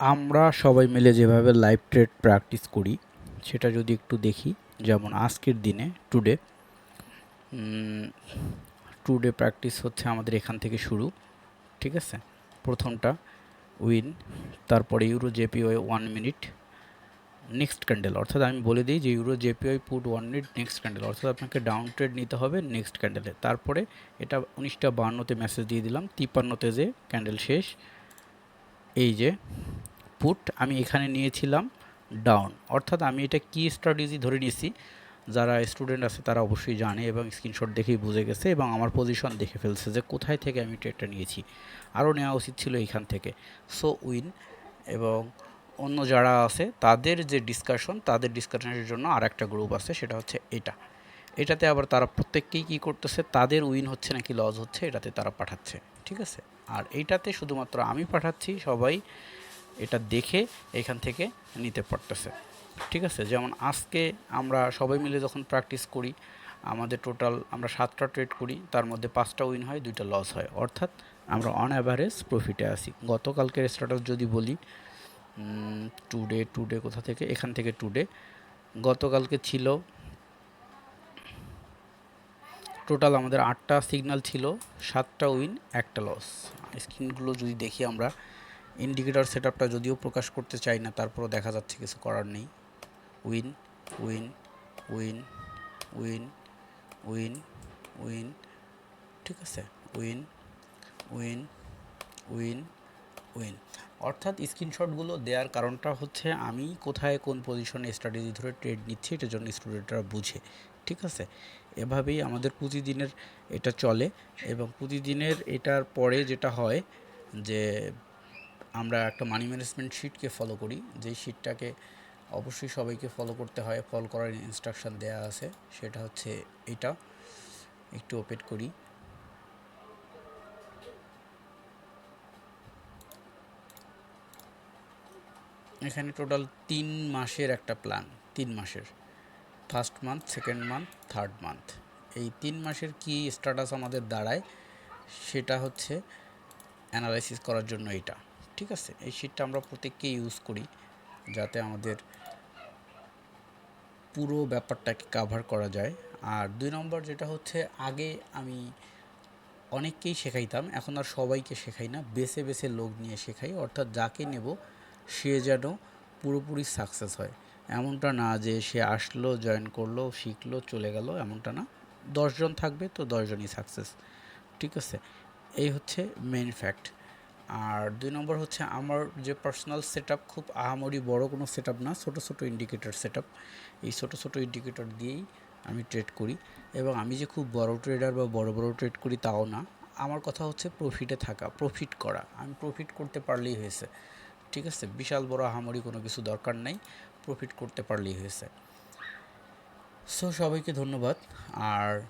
আমরা সবাই মিলে যেভাবে লাইভ ট্রেড প্র্যাকটিস করি, সেটা যদি একটু দেখি, যেমন আজকের দিনে টুডে টুডে প্র্যাকটিস হচ্ছে আমাদের এখান থেকে শুরু, ঠিক আছে? প্রথমটা উইন তারপরে euro JPY one minute next candle অর্থাৎ আমি বলে দিই যে euro JPY put one minute next candle অর্থাৎ আপনাকে ডাউন ট্রেড নিতে হবে নেক্সট ক্যান্ডেলে তারপরে এটা উনিশটা বাহান্নতে মেসেজ দিয়ে দিলাম, তিপ্পান্নতে যে ক্যান্ডেল শেষ, এই যে পুট আমি এখানে নিয়েছিলাম ডাউন অর্থাৎ আমি এটা কি স্ট্র্যাটেজি ধরে নিয়েছি। যারা স্টুডেন্ট আছে তারা অবশ্যই জানে এবং স্ক্রিনশট দেখেই বুঝে গেছে এবং আমার পজিশন দেখে ফেলছে যে কোথায় থেকে আমি ট্রেডটা নিয়েছি। আরও নেওয়া উচিত ছিল এইখান থেকে। সো উইন এবং অন্য যারা আছে তাদের যে ডিসকাশন তাদের ডিসকাশনের জন্য আর একটা গ্রুপ আছে, সেটা হচ্ছে এটা। এটাতে আবার তারা প্রত্যেককেই কী করতেছে, তাদের উইন হচ্ছে নাকি লস হচ্ছে, এটাতে তারা পাঠাচ্ছে। ঠিক আছে? আর এইটাতে শুধুমাত্র আমি পাঠাচ্ছি সবাই। এটা দেখে এখান থেকে নিতে পারতেছে। ঠিক আছে? যেমন আজকে আমরা সবাই মিলে যখন প্র্যাকটিস করি, আমাদের টোটাল আমরা সাতটা ট্রেড করি, তার মধ্যে পাঁচটা উইন হয়, দুইটা লস হয়। অর্থাৎ আমরা অন অ্যাভারেজ প্রফিটে আসি গতকালকের স্ট্যাটাস যদি বলি টুডে টুডে কোথা থেকে? এখান থেকে টুডে গতকালকে ছিল টোটাল আমাদের আটটা সিগন্যাল ছিল, সাতটা উইন একটা লস স্ক্রিনগুলো যদি দেখি আমরা ইন্ডিকেটর সেট আপটা যদিও প্রকাশ করতে চাই না, তারপরও দেখা যাচ্ছে কিছু করার নেই। Win win win win win win ঠিক আছে? উইন উইন উইন উইন অর্থাৎ স্ক্রিনশটগুলো দেওয়ার কারণটা হচ্ছে আমি কোথায় কোন পজিশনে স্ট্র্যাটেজি ধরে ট্রেড নিচ্ছি, এটার জন্য স্টুডেন্টরা বুঝে, ঠিক আছে? এভাবেই আমাদের প্রতিদিনের এটা চলে এবং প্রতিদিনের এটার পরে যেটা হয় যে আমরা একটা মানি ম্যানেজমেন্ট শিটকে ফলো করি। যেই শিটটাকে অবশ্যই সবাইকে ফলো করতে হয় ফলো করার ইনস্ট্রাকশান দেওয়া আছে, সেটা হচ্ছে এটা। একটু ওপেট করি। এখানে টোটাল তিন মাসের একটা প্ল্যান তিন মাসের। First month second month third month এই তিন মাসের কি স্ট্যাটাস আমাদের দাঁড়ায়, সেটা হচ্ছে অ্যানালাইসিস করার জন্য এটা। ঠিক আছে, এই শিটটা আমরা প্রত্যেককে ইউজ করি যাতে আমাদের পুরো ব্যাপারটাকে কাভার করা যায়। আর দুই নম্বর যেটা হচ্ছে, আগে আমি অনেককেই শেখাইতাম, এখন আর সবাইকে শেখাই না, বেছে বেছে লোক নিয়ে শেখাই, অর্থাৎ যাকে নেব সে যেন পুরোপুরি সাকসেস হয়। এমনটা না যে সে আসলো জয়েন করল, শিখলো, চলে গেল, এমনটা না। দশজন থাকবে তো দশজনই সাকসেস ঠিক আছে? এই হচ্ছে মেন ফ্যাক্ট আর দুই নম্বর হচ্ছে আমার যে পার্সোনাল সেট খুব আহামরি বড় কোনো সেট না, ছোটো ছোটো ইন্ডিকেটর সেট এই ছোটো ছোটো ইন্ডিকেটর দিয়েই আমি ট্রেড করি এবং আমি যে খুব বড় ট্রেডার বা বড় বড় ট্রেড করি তাও না, আমার কথা হচ্ছে প্রফিটে থাকা প্রফিট করা। আমি প্রফিট করতে পারলেই হয়েছে, ঠিক আছে? বিশাল বড় আহামরি কোনো কিছু দরকার নাই প্রফিট করতে পারলেই হয়েছে। সো সবাইকে ধন্যবাদ। আর